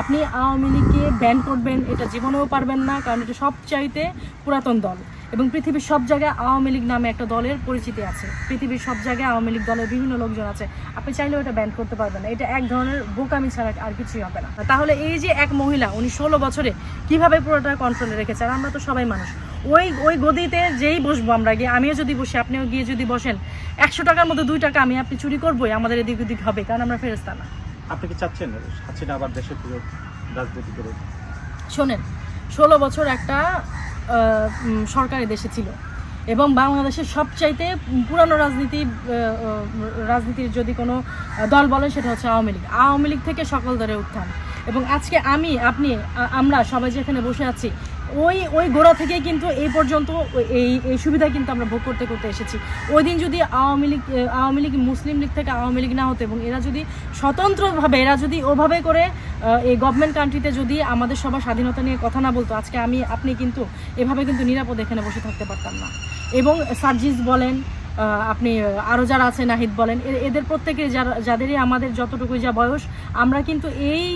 আপনি আওয়ামী লীগকে ব্যান করবেন, এটা জীবনেও পারবেন না, কারণ এটা সবচাইতে পুরাতন দল। এবং পৃথিবীর সব জায়গায় আওয়ামী লীগ নামে একটা দলের পরিচিতি আছে। পৃথিবীর সব জায়গায় আওয়ামী লীগ দলের বিভিন্ন লোকজন আছে। আপনি চাইলেও এটা ব্যান করতে পারবেন না। এটা এক ধরনের বোকামি ছাড়া আর কিছুই হবে না। তাহলে এই যে এক মহিলা, উনি ষোলো বছরে কীভাবে পুরোটা কন্ট্রোলে রেখেছে? আর আমরা তো সবাই মানুষ। ওই ওই গদিতে যেই বসবো আমরা, গিয়ে আমিও যদি বসি, আপনিও গিয়ে যদি বসেন, একশো টাকার মধ্যে দুই টাকা আমি, আপনি চুরি করবোই, আমাদের এদিক ওদিক হবে, কারণ আমরা ফেরস্তা না। আপনি কি চাচ্ছেন হাসিনা আবার দেশে ফিরে রাজনীতি করে? শোনেন, ষোলো বছর একটা সরকারি দেশে ছিল এবং বাংলাদেশের সবচাইতে পুরানো রাজনীতি রাজনীতির যদি কোনো দল বলেন সেটা হচ্ছে আওয়ামী লীগ। আওয়ামী লীগ থেকে সকল দরে উত্থান। এবং আজকে আমি, আপনি আমরা সবাই যেখানে বসে আছি ওই ওই গোড়া থেকেই কিন্তু এই পর্যন্ত এই এই সুবিধা কিন্তু আমরা ভোগ করতে করতে এসেছি। ওই দিন যদি আওয়ামী লীগ আওয়ামী লীগ মুসলিম লীগ থেকে আওয়ামী লীগ না হতো এবং এরা যদি স্বতন্ত্রভাবে, এরা যদি ওভাবে করে এই গভর্নমেন্ট কান্ট্রিতে যদি আমাদের সবার স্বাধীনতা নিয়ে কথা না বলতো, আজকে আমি, আপনি কিন্তু এভাবে কিন্তু নিরাপদ এখানে বসে থাকতে পারতাম না। এবং সার্জিস বলেন আপনি আরও যারা আছে, নাহিদ বলেন এদের প্রত্যেকে যারা, যাদেরই আমাদের যতটুকু যা বয়স, আমরা কিন্তু এই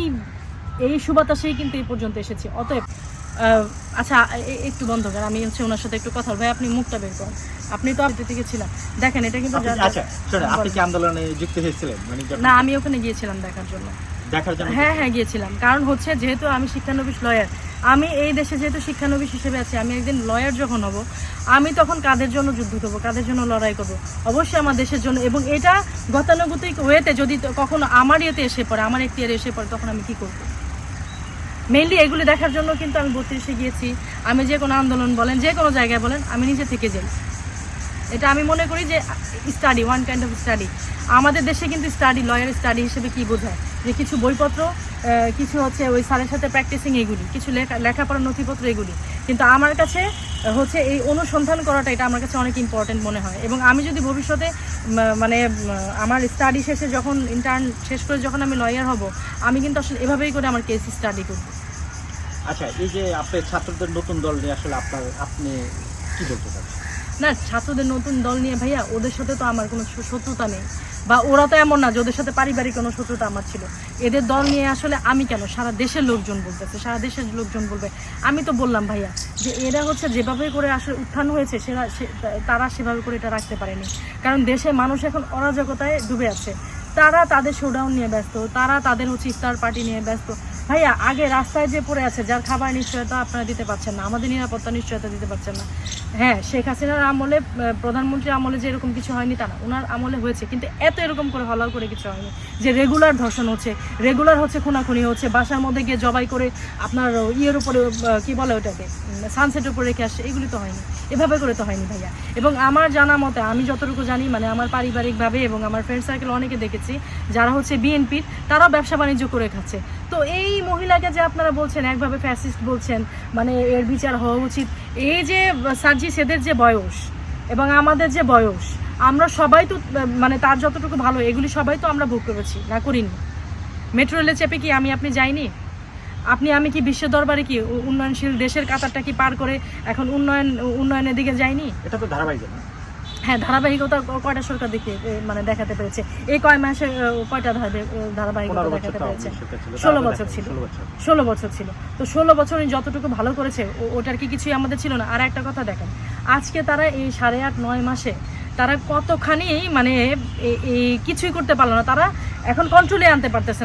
এই সুবাতাসেই কিন্তু এই পর্যন্ত এসেছি। অতএব আচ্ছা একটু বন্ধ করেন আমি হচ্ছে ওনার সাথে একটু কথা বলব। ভাই আপনি মুখটা বের করেন। আপনি তো আপনি থেকে ছিলেন দেখেন এটা কিন্তু আচ্ছা শোনেন আপনি কি আন্দোলনে যুক্ত হয়েছিলেন? মানে না আমি ওখানে গিয়েছিলাম দেখার জন্য। দেখার জন্য হ্যাঁ হ্যাঁ গিয়েছিলাম। কারণ হচ্ছে যেহেতু আমি শিক্ষানবিশ লয়ার আমি এই দেশে যেহেতু শিক্ষানবিশ হিসেবে আছি আমি একদিন লয়ার যখন হব আমি তখন কাদের জন্য যুদ্ধ করব কাদের জন্য লড়াই করব? অবশ্যই আমার দেশের জন্য এবং এটা গতানুগতিক ওয়েতে যদি কখনো আমার ইয়েতে এসে পড়ে আমার একটি এসে পড়ে তখন আমি কি করব? মেইনলি এগুলি দেখার জন্য কিন্তু আমি বত্রিশে গিয়েছি। আমি যে কোনো আন্দোলন বলেন, যে কোনো জায়গায় বলেন, আমি নিজে থেকে যাই। এটা আমি মনে করি যে study one kind of study আমাদের দেশে কিন্তু স্টাডি লয়ার স্টাডি হিসেবে কি বোঝায়? যে কিছু বইপত্র কিছু হচ্ছে ওই স্যারের সাথে প্র্যাকটিসিং এগুলি, কিছু লেখা, লেখাপড়ার নথিপত্র এগুলি। কিন্তু আমার কাছে, হচ্ছে এই অনুসন্ধান করাটা এটা আমার কাছে অনেক ইম্পর্টেন্ট মনে হয়। এবং আমি যদি ভবিষ্যতে মানে আমার স্টাডি শেষে যখন ইন্টার্ন শেষ করে যখন আমি লয়ার হব, আমি কিন্তু আসলে এভাবেই করে আমার কেস স্টাডি করব। আচ্ছা এই যে আপনি ছাত্রদের নতুন দল নিয়ে আসলে আপনার, আপনি কি বলতে চাচ্ছেন না, ছাত্রদের নতুন দল নিয়ে ভাইয়া, ওদের সাথে তো আমার কোনো শত্রুতা নেই। বা ওরা তো এমন না যে ওদের সাথে পারিবারিক কোনো শত্রুতা আমার ছিল। এদের দল নিয়ে আসলে আমি কেন? সারা দেশের লোকজন বলতেছে, সারা দেশের লোকজন বলবে। আমি তো বললাম ভাইয়া যে এরা হচ্ছে যেভাবে করে আসলে উত্থান হয়েছে, সেরা তারা সেভাবে করে এটা রাখতে পারেনি। কারণ দেশে মানুষ এখন অরাজকতায় ডুবে আছে। তারা তাদের শোডাউন নিয়ে ব্যস্ত, তারা তাদের হচ্ছে ইফতার পার্টি নিয়ে ব্যস্ত। ভাইয়া, আগে রাস্তায় যে পড়ে আছে, যার খাবার নিশ্চয়তা আপনারা দিতে পারছেন না, আমাদের নিরাপত্তা নিশ্চয়তা দিতে পারছেন না। হ্যাঁ শেখ হাসিনার আমলে প্রধানমন্ত্রীর আমলে যে এরকম কিছু হয়নি, তা না ওনার আমলে হয়েছে, কিন্তু এত এরকম করে হলাও করে কিছু হয়নি, যে রেগুলার ধর্ষণ হচ্ছে রেগুলার হচ্ছে, খুনাখুনি হচ্ছে, বাসার মধ্যে গিয়ে জবাই করে আপনার ইয়ের উপরে কি বলে ওটাকে সানসেটের উপরে রেখে আসছে, এগুলি তো হয়নি, এভাবে করে তো হয়নি ভাইয়া। এবং আমার জানা মতে, আমি যতটুকু জানি মানে আমার পারিবারিকভাবে এবং আমার ফ্রেন্ড সার্কেল অনেকে দেখেছি, যারা হচ্ছে বিএনপির তারাও ব্যবসা বাণিজ্য করে খাচ্ছে। তো এই মহিলাকে যে আপনারা বলছেন, একভাবে ফ্যাসিস্ট বলছেন মানে এর বিচার হওয়া উচিত, এই যে সার্জিস সেদের যে বয়স এবং আমাদের যে বয়স, আমরা সবাই তো মানে তার যতটুকু ভালো, এগুলি সবাই তো আমরা ভোগ করেছি, না করিনি। মেট্রো রেলে চেপে কি আমি, আপনি যাইনি? আপনি, আমি কি বিশ্ব দরবারে কি উন্নয়নশীল দেশের কাতারটা কি পার করে এখন উন্নয়ন, উন্নয়নের দিকে যাইনি? এটা তো ধারাবাহিক হ্যাঁ ধারাবাহিকতা কয়টা সরকার দেখে মানে দেখাতে পেরেছে? এই কয় মাসে কয়টা ধারাবাহিক- ধারাবাহিকতা দেখাতে পেরেছে? ষোলো বছর ছিল। ষোলো বছর। ছিল। তো ষোলো বছর উনি যতটুকু ভালো করেছে ওটার কি কিছুই আমাদের ছিল না। আর একটা কথা দেখেন আজকে তারা এই সাড়ে আট নয় মাসে তারা কতখানি মানে এই কিছুই করতে পারল না। তারা এখন কন্ট্রোলে আনতে পারতেছে না।